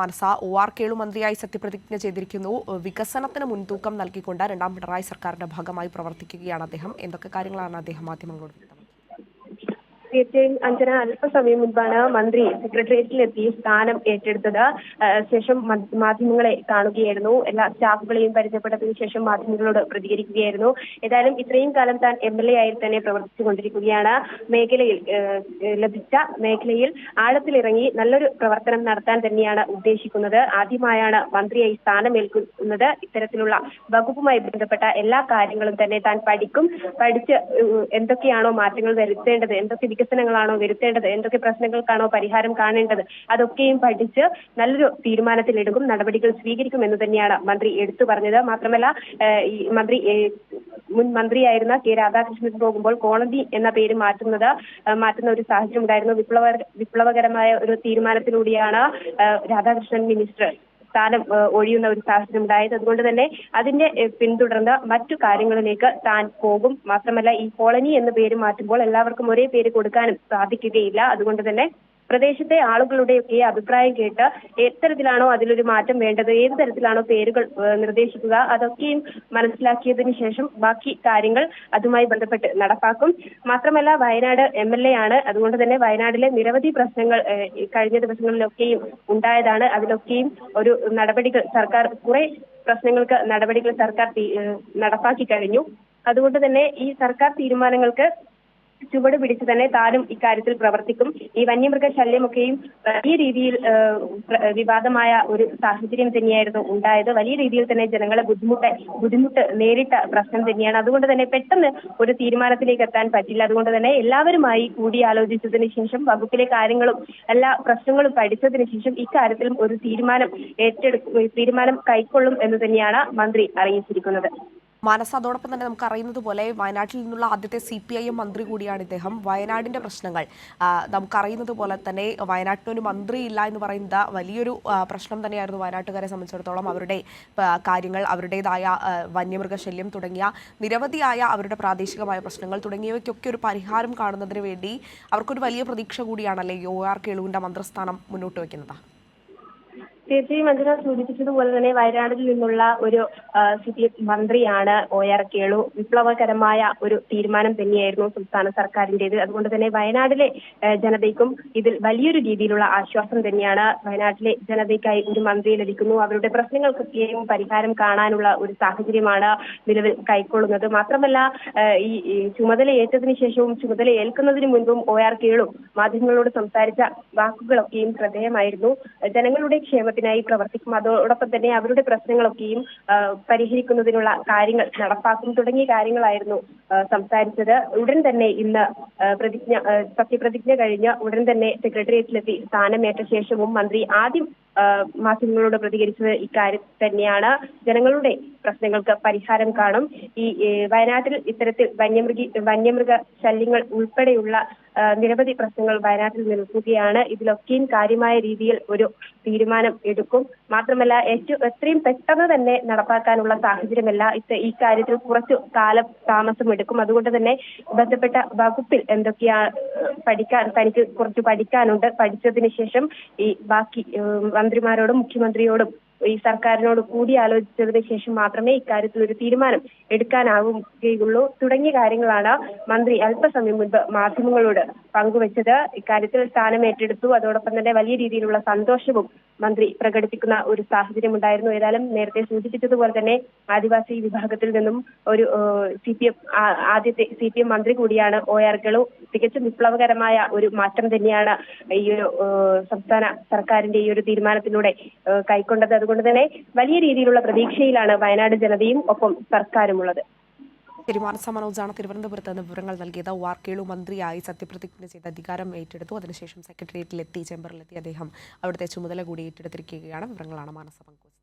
മനസ O R Kelu മന്ത്രിയായി സത്യപ്രതിജ്ഞ ചെയ്തിരിക്കുന്നു. വികസനത്തിന് മുൻതൂക്കം നൽകിക്കൊണ്ട് രണ്ടാം പിണറായി സർക്കാരിന്റെ ഭാഗമായി പ്രവർത്തിക്കുകയാണ് അദ്ദേഹം. എന്തൊക്കെ കാര്യങ്ങളാണ് അദ്ദേഹം മാധ്യമങ്ങളോട് തീർച്ചയായും അഞ്ജന അല്പസമയം മുൻപാണ് മന്ത്രി സെക്രട്ടേറിയറ്റിലെത്തി സ്ഥാനം ഏറ്റെടുത്തത്. ശേഷം മാധ്യമങ്ങളെ കാണുകയായിരുന്നു. എല്ലാ സ്റ്റാഫുകളെയും പരിചയപ്പെട്ടതിന് ശേഷം മാധ്യമങ്ങളോട് പ്രതികരിക്കുകയായിരുന്നു. ഏതായാലും ഇത്രയും കാലം താൻ എം എൽ എ ആയി തന്നെ പ്രവർത്തിച്ചുകൊണ്ടിരിക്കുകയാണ്. മേഖലയിൽ ലഭിച്ച മേഖലയിൽ ആഴത്തിലിറങ്ങി നല്ലൊരു പ്രവർത്തനം നടത്താൻ തന്നെയാണ് ഉദ്ദേശിക്കുന്നത്. ആദ്യമായാണ് മന്ത്രിയായി സ്ഥാനമേൽക്കുന്നത്. ഇത്തരത്തിലുള്ള വകുപ്പുമായി ബന്ധപ്പെട്ട എല്ലാ കാര്യങ്ങളും തന്നെ താൻ പഠിക്കും പഠിച്ച് എന്തൊക്കെയാണോ മാറ്റങ്ങൾ വരുത്തേണ്ടത് എന്തൊക്കെ വികസനങ്ങളാണോ വരുത്തേണ്ടത്? എന്തൊക്കെ പ്രശ്നങ്ങൾക്കാണോ പരിഹാരം കാണേണ്ടത്? അതൊക്കെയും പഠിച്ച് നല്ലൊരു തീരുമാനത്തിലെടുക്കും നടപടികൾ സ്വീകരിക്കും എന്ന് തന്നെയാണ് മന്ത്രി എടുത്തു പറഞ്ഞത്. മാത്രമല്ല ഈ മന്ത്രി മുൻ മന്ത്രിയായിരുന്ന കെ രാധാകൃഷ്ണൻ പോകുമ്പോൾ കോടതി എന്ന പേര് മാറ്റുന്നത് മാറ്റുന്ന ഒരു സാഹചര്യം ഉണ്ടായിരുന്നു. വിപ്ലവ വിപ്ലവകരമായ ഒരു തീരുമാനത്തിലൂടെയാണ് രാധാകൃഷ്ണൻ മിനിസ്റ്റർ സ്ഥാനം ഒഴിയുന്ന ഒരു സാഹചര്യം ഉണ്ടായത്. അതുകൊണ്ട് തന്നെ അതിന്റെ പിന്തുടർന്ന് മറ്റു കാര്യങ്ങളിലേക്ക് താൻ പോകും. മാത്രമല്ല ഈ കോളനി എന്ന പേര് മാറ്റുമ്പോൾ എല്ലാവർക്കും ഒരേ പേര് കൊടുക്കാനും സാധിക്കുകയില്ല. അതുകൊണ്ട് തന്നെ പ്രദേശത്തെ ആളുകളുടെ ഒക്കെ അഭിപ്രായം കേട്ട് എത്തരത്തിലാണോ അതിലൊരു മാറ്റം വേണ്ടത്? ഏത് തരത്തിലാണോ പേരുകൾ നിർദ്ദേശിക്കുക? അതൊക്കെയും മനസ്സിലാക്കിയതിനു ശേഷം ബാക്കി കാര്യങ്ങൾ അതുമായി ബന്ധപ്പെട്ട് നടപ്പാക്കും. മാത്രമല്ല വയനാട് എം എൽ എ ആണ്. അതുകൊണ്ട് തന്നെ വയനാടിലെ നിരവധി പ്രശ്നങ്ങൾ കഴിഞ്ഞ ദിവസങ്ങളിലൊക്കെയും ഉണ്ടായതാണ്. അതിലൊക്കെയും ഒരു നടപടികൾ സർക്കാർ കുറെ പ്രശ്നങ്ങൾക്ക് നടപടികൾ സർക്കാർ നടപ്പാക്കി കഴിഞ്ഞു. അതുകൊണ്ട് തന്നെ ഈ സർക്കാർ തീരുമാനങ്ങൾക്ക് ചുവട് പിടിച്ച് തന്നെ താനും ഇക്കാര്യത്തിൽ പ്രവർത്തിക്കും. ഈ വന്യമൃഗ ശല്യമൊക്കെയും വലിയ രീതിയിൽ വിവാദമായ ഒരു സാഹചര്യം തന്നെയായിരുന്നു ഉണ്ടായത്. വലിയ രീതിയിൽ തന്നെ ജനങ്ങളെ ബുദ്ധിമുട്ട് ബുദ്ധിമുട്ട് നേരിട്ട പ്രശ്നം തന്നെയാണ്. അതുകൊണ്ട് തന്നെ പെട്ടെന്ന് ഒരു തീരുമാനത്തിലേക്ക് എത്താൻ പറ്റില്ല. അതുകൊണ്ട് തന്നെ എല്ലാവരുമായി കൂടിയാലോചിച്ചതിന് ശേഷം വകുപ്പിലെ കാര്യങ്ങളും എല്ലാ പ്രശ്നങ്ങളും പഠിച്ചതിന് ശേഷം ഇക്കാര്യത്തിലും ഒരു തീരുമാനം ഏറ്റെടുക്കും തീരുമാനം കൈക്കൊള്ളും എന്ന് തന്നെയാണ് മന്ത്രി അറിയിച്ചിരിക്കുന്നത്. മാനസ അതോടൊപ്പം തന്നെ നമുക്ക് അറിയുന്നത് പോലെ വയനാട്ടിൽ നിന്നുള്ള ആദ്യത്തെ സി പി ഐ എം മന്ത്രി കൂടിയാണ് ഇദ്ദേഹം. വയനാടിന്റെ പ്രശ്നങ്ങൾ നമുക്കറിയുന്നത് പോലെ തന്നെ വയനാട്ടിനൊരു മന്ത്രി ഇല്ല എന്ന് പറയുന്നത് വലിയൊരു പ്രശ്നം തന്നെയായിരുന്നു വയനാട്ടുകാരെ സംബന്ധിച്ചിടത്തോളം. അവരുടെ കാര്യങ്ങൾ അവരുടേതായ വന്യമൃഗശല്യം തുടങ്ങിയ നിരവധിയായ അവരുടെ പ്രാദേശികമായ പ്രശ്നങ്ങൾ തുടങ്ങിയവയ്ക്കൊക്കെ ഒരു പരിഹാരം കാണുന്നതിന് വേണ്ടി അവർക്കൊരു വലിയ പ്രതീക്ഷ കൂടിയാണല്ലേ യു ആർ കേളുവിന്റെ മന്ത്രിസ്ഥാനം മുന്നോട്ട് വയ്ക്കുന്നത്? തീർച്ചയായും അഞ്ജന സൂചിപ്പിച്ചതുപോലെ തന്നെ വയനാടിൽ നിന്നുള്ള ഒരു സിറ്റി മന്ത്രിയാണ് ഒ ആർ കേളു. വിപ്ലവകരമായ ഒരു തീരുമാനം തന്നെയായിരുന്നു സംസ്ഥാന സർക്കാരിന്റേത് അതുകൊണ്ട് തന്നെ വയനാടിലെ ജനതയ്ക്കും ഇതിൽ വലിയൊരു രീതിയിലുള്ള ആശ്വാസം തന്നെയാണ് വയനാട്ടിലെ ജനതയ്ക്കായി ഒരു മന്ത്രി ലഭിക്കുന്നു. അവരുടെ പ്രശ്നങ്ങൾക്കൊക്കെയും പരിഹാരം കാണാനുള്ള ഒരു സാഹചര്യമാണ് നിലവിൽ കൈക്കൊള്ളുന്നത്. മാത്രമല്ല ഈ ചുമതല ഏറ്റതിനു ശേഷവും ചുമതല ഏൽക്കുന്നതിന് മുൻപും ഒ ആർ കേളു മാധ്യമങ്ങളോട് സംസാരിച്ച വാക്കുകളൊക്കെയും ശ്രദ്ധേയമായിരുന്നു. ജനങ്ങളുടെ ക്ഷേമത്തിനായി പ്രവർത്തിക്കും. അതോടൊപ്പം തന്നെ അവരുടെ പ്രശ്നങ്ങളൊക്കെയും പരിഹരിക്കുന്നതിനുള്ള കാര്യങ്ങൾ നടപ്പാക്കും തുടങ്ങിയ കാര്യങ്ങളായിരുന്നു സംസാരിച്ചത്. ഉടൻ തന്നെ ഇന്ന് പ്രതിജ്ഞ സത്യപ്രതിജ്ഞ കഴിഞ്ഞ് ഉടൻ തന്നെ സെക്രട്ടേറിയറ്റിലെത്തി സ്ഥാനമേറ്റ ശേഷവും മന്ത്രി ആദ്യം മാധ്യമങ്ങളോട് പ്രതികരിച്ചത് ഇക്കാര്യം തന്നെയാണ്. ജനങ്ങളുടെ പ്രശ്നങ്ങൾക്ക് പരിഹാരം കാണും. ഈ വയനാട്ടിൽ ഇത്തരത്തിൽ വന്യമൃഗി വന്യമൃഗ ശല്യങ്ങൾ ഉൾപ്പെടെയുള്ള നിരവധി പ്രശ്നങ്ങൾ വയനാട്ടിൽ നിൽക്കുകയാണ്. ഇതിലൊക്കെയും കാര്യമായ രീതിയിൽ ഒരു തീരുമാനം എടുക്കും. മാത്രമല്ല ഏറ്റവും എത്രയും പെട്ടെന്ന് തന്നെ നടപ്പാക്കാനുള്ള സാഹചര്യമല്ല ഈ കാര്യത്തിൽ കുറച്ചു കാലം താമസം എടുക്കും. അതുകൊണ്ട് തന്നെ ബന്ധപ്പെട്ട വകുപ്പിൽ എന്തൊക്കെയാ പഠിക്കാൻ തനിക്ക് കുറച്ച് പഠിക്കാനുണ്ട്. പഠിച്ചതിന് ശേഷം ഈ ബാക്കി മന്ത്രിമാരോടും മുഖ്യമന്ത്രിയോടും ഈ സർക്കാരിനോട് കൂടി ആലോചിച്ചതിന് ശേഷം മാത്രമേ ഇക്കാര്യത്തിൽ ഒരു തീരുമാനം എടുക്കാനാവുകയുള്ളൂ. തുടങ്ങിയ കാര്യങ്ങളാണ് മന്ത്രി അല്പസമയം മുൻപ് മാധ്യമങ്ങളോട് പങ്കുവച്ചത്. ഇക്കാര്യത്തിൽ സ്ഥാനം ഏറ്റെടുത്തു. അതോടൊപ്പം തന്നെ വലിയ രീതിയിലുള്ള സന്തോഷവും മന്ത്രി പ്രകടിപ്പിക്കുന്ന ഒരു സാഹചര്യം ഉണ്ടായിരുന്നു ഏതായാലും നേരത്തെ സൂചിപ്പിച്ചതുപോലെ തന്നെ ആദിവാസി വിഭാഗത്തിൽ നിന്നും ഒരു സി പി എം ആദ്യത്തെ സി പി എം മന്ത്രി കൂടിയാണ് ഒ ആർ ഗളു തികച്ചും വിപ്ലവകരമായ ഒരു മാറ്റം തന്നെയാണ് ഈ ഒരു സംസ്ഥാന സർക്കാരിന്റെ ഈ ഒരു തീരുമാനത്തിലൂടെ കൈക്കൊണ്ടത്. അതുകൊണ്ട് തന്നെ വലിയ രീതിയിലുള്ള പ്രതീക്ഷയിലാണ് വയനാട് ജനതയും ഒപ്പം സർക്കാരുമുള്ളത്. ഉള്ളത് മാനസ മനോജാണ് തിരുവനന്തപുരത്ത് നിന്ന് വിവരങ്ങൾ നൽകിയത് വാർക്കേളു മന്ത്രിയായി സത്യപ്രതിജ്ഞ ചെയ്ത് അധികാരം ഏറ്റെടുത്തു. അതിനുശേഷം സെക്രട്ടേറിയറ്റിലെത്തി ചേംബറിലെത്തി അദ്ദേഹം അവിടുത്തെ ചുമതല കൂടി ഏറ്റെടുത്തിരിക്കുകയാണ്. വിവരങ്ങളാണ് മാനസ പങ്കുവച്ചത്.